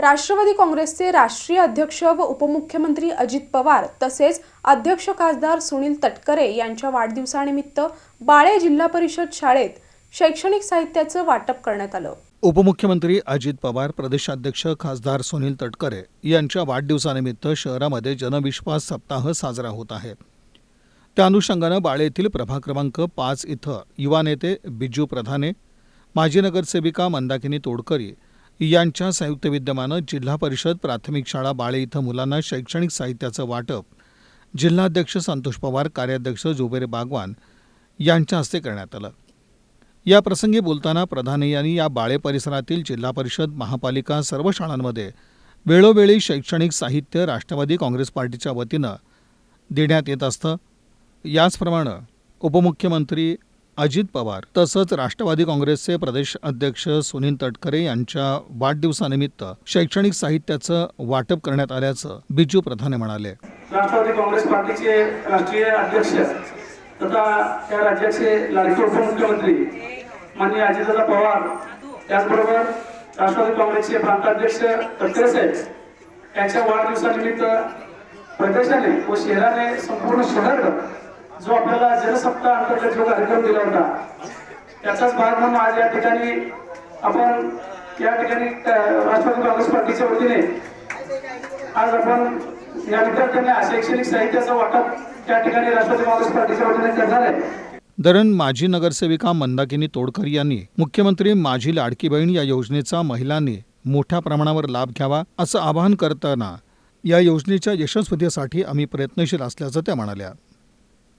राष्ट्रवादी काँग्रेसचे राष्ट्रीय अध्यक्ष व उपमुख्यमंत्री अजित पवार तसेच अध्यक्ष खासदार सुनील तटकरे यांच्या वाढदिवसानिमित्त बाळे जिल्हा परिषद शाळेत शैक्षणिक साहित्याचं वाटप करण्यात आलं. उपमुख्यमंत्री अजित पवार प्रदेशाध्यक्ष खासदार सुनील तटकरे यांच्या वाढदिवसानिमित्त शहरामध्ये जनविश्वास सप्ताह साजरा होत आहे. त्या अनुषंगानं बाळे येथील प्रभाग क्रमांक पाच इथं युवा नेते बिजू प्रधाने माजी नगरसेविका मंदाकिनी तोडकरी यांच्या संयुक्त विद्यमानं जिल्हा परिषद प्राथमिक शाळा बाळे इथं मुलांना शैक्षणिक साहित्याचं वाटप. जिल्हाध्यक्ष संतोष पवार कार्याध्यक्ष जुबेर बागवान यांच्या हस्ते करण्यात आलं. या प्रसंगी बोलताना प्रधाने यांनी या बाळे परिसरातील जिल्हा परिषद महापालिका सर्व शाळांमध्ये वेळोवेळी शैक्षणिक साहित्य राष्ट्रवादी काँग्रेस पार्टीच्या वतीनं देण्यात येत असतं. याचप्रमाणे उपमुख्यमंत्री अजित पवार तसंच राष्ट्रवादी काँग्रेसचे प्रदेश अध्यक्ष सुनील तटकरे यांच्या वाढदिवसानिमित्त शैक्षणिक साहित्याचं वाटप करण्यात आल्याचं बिजू प्रधाने म्हणाले. राष्ट्रवादी काँग्रेस पार्टीचे राष्ट्रीय अध्यक्ष तथा त्या राज्याचे लाडके उपमुख्यमंत्री माननीय अजितदादा पवार त्याचबरोबर राष्ट्रवादी काँग्रेसचे प्रांताध्यक्ष तटकरे साहेब यांच्या वाढदिवसानिमित्त प्रदेशाने व शहराने संपूर्ण शहर जो आपल्याला जनसत्ता अंतर्गत जो कार्यक्रम दिला होता त्याचाच भाग म्हणून आज या ठिकाणी आपण या ठिकाणी राष्ट्रवादी काँग्रेस पार्टीच्या वतीने आज आपण या विद्यार्थ्यांना शैक्षणिक साहित्याचं वाटप त्या ठिकाणी राष्ट्रवादी काँग्रेस पार्टीच्या वतीने करणार आहे. दरम्यान माजी नगरसेविका मंदाकिनी तोडकर यांनी मुख्यमंत्री माझी लाडकी बहीण या योजनेचा महिलांनी मोठ्या प्रमाणावर लाभ घ्यावा असं आवाहन करताना या योजनेच्या यशस्वीतेसाठी आम्ही प्रयत्नशील असल्याचं त्या म्हणाल्या.